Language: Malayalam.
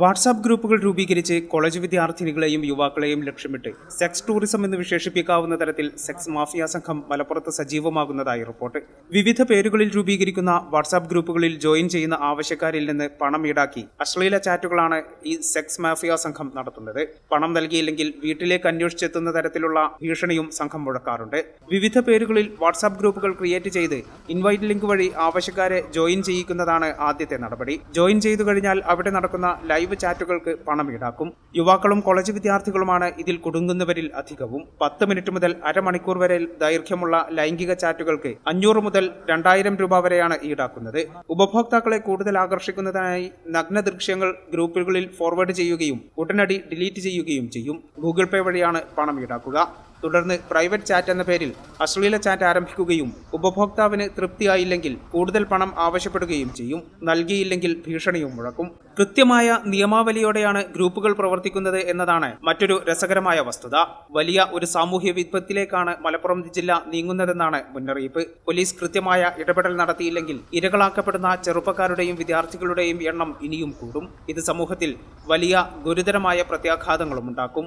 വാട്സാപ്പ് ഗ്രൂപ്പുകൾ രൂപീകരിച്ച് കോളേജ് വിദ്യാർത്ഥിനികളെയും യുവാക്കളെയും ലക്ഷ്യമിട്ട് സെക്സ് ടൂറിസം എന്ന് വിശേഷിപ്പിക്കാവുന്ന തരത്തിൽ സെക്സ് മാഫിയ സംഘം മലപ്പുറത്ത് സജീവമാകുന്നതായി റിപ്പോർട്ട്. വിവിധ പേരുകളിൽ രൂപീകരിക്കുന്ന വാട്സാപ്പ് ഗ്രൂപ്പുകളിൽ ജോയിൻ ചെയ്യുന്ന ആവശ്യക്കാരിൽ നിന്ന് പണം ഈടാക്കി അശ്ലീല ചാറ്റുകളാണ് ഈ സെക്സ് മാഫിയ സംഘം നടത്തുന്നത്. പണം നൽകിയില്ലെങ്കിൽ വീട്ടിലേക്ക് അന്വേഷിച്ചെത്തുന്ന തരത്തിലുള്ള ഭീഷണിയും സംഘം മുഴക്കാറുണ്ട്. വിവിധ പേരുകളിൽ വാട്സാപ്പ് ഗ്രൂപ്പുകൾ ക്രിയേറ്റ് ചെയ്ത് ഇൻവൈറ്റ് ലിങ്ക് വഴി ആവശ്യക്കാരെ ജോയിൻ ചെയ്യിക്കുന്നതാണ് ആദ്യത്തെ നടപടി. ജോയിൻ ചെയ്തു കഴിഞ്ഞാൽ അവിടെ നടക്കുന്ന ലൈവ് ചാറ്റുകൾക്ക് പണം ഈടാക്കും യുവാക്കളും കോളേജ് വിദ്യാർത്ഥികളുമാണ് ഇതിൽ കുടുങ്ങുന്നവരിൽ അധികവും. പത്ത് മിനിറ്റ് മുതൽ അരമണിക്കൂർ വരെ ദൈർഘ്യമുള്ള ലൈംഗിക ചാറ്റുകൾക്ക് അഞ്ഞൂറ് മുതൽ രണ്ടായിരം രൂപ വരെയാണ് ഈടാക്കുന്നത്. ഉപഭോക്താക്കളെ കൂടുതൽ ആകർഷിക്കുന്നതിനായി നഗ്ന ദൃശ്യങ്ങൾ ഗ്രൂപ്പുകളിൽ ഫോർവേഡ് ചെയ്യുകയും ഉടനടി ഡിലീറ്റ് ചെയ്യുകയും ചെയ്യും. ഗൂഗിൾ പേ വഴിയാണ് പണം ഈടാക്കുക. തുടർന്ന് പ്രൈവറ്റ് ചാറ്റ് എന്ന പേരിൽ അശ്ലീല ചാറ്റ് ആരംഭിക്കുകയും ഉപഭോക്താവിന് തൃപ്തിയായില്ലെങ്കിൽ കൂടുതൽ പണം ആവശ്യപ്പെടുകയും ചെയ്യും. നൽകിയില്ലെങ്കിൽ ഭീഷണിയും മുഴക്കും. കൃത്യമായ നിയമാവലിയോടെയാണ് ഗ്രൂപ്പുകൾ പ്രവർത്തിക്കുന്നത് എന്നതാണ് മറ്റൊരു രസകരമായ വസ്തുത. വലിയ ഒരു സാമൂഹ്യ വിപത്തിലേക്കാണ് മലപ്പുറം ജില്ല നീങ്ങുന്നതെന്നാണ് മുന്നറിയിപ്പ്. പോലീസ് കൃത്യമായ ഇടപെടൽ നടത്തിയില്ലെങ്കിൽ ഇരകളാക്കപ്പെടുന്ന ചെറുപ്പക്കാരുടെയും വിദ്യാർത്ഥികളുടെയും എണ്ണം ഇനിയും കൂടും. ഇത് സമൂഹത്തിൽ വലിയ ഗുരുതരമായ പ്രത്യാഘാതങ്ങളും ഉണ്ടാക്കും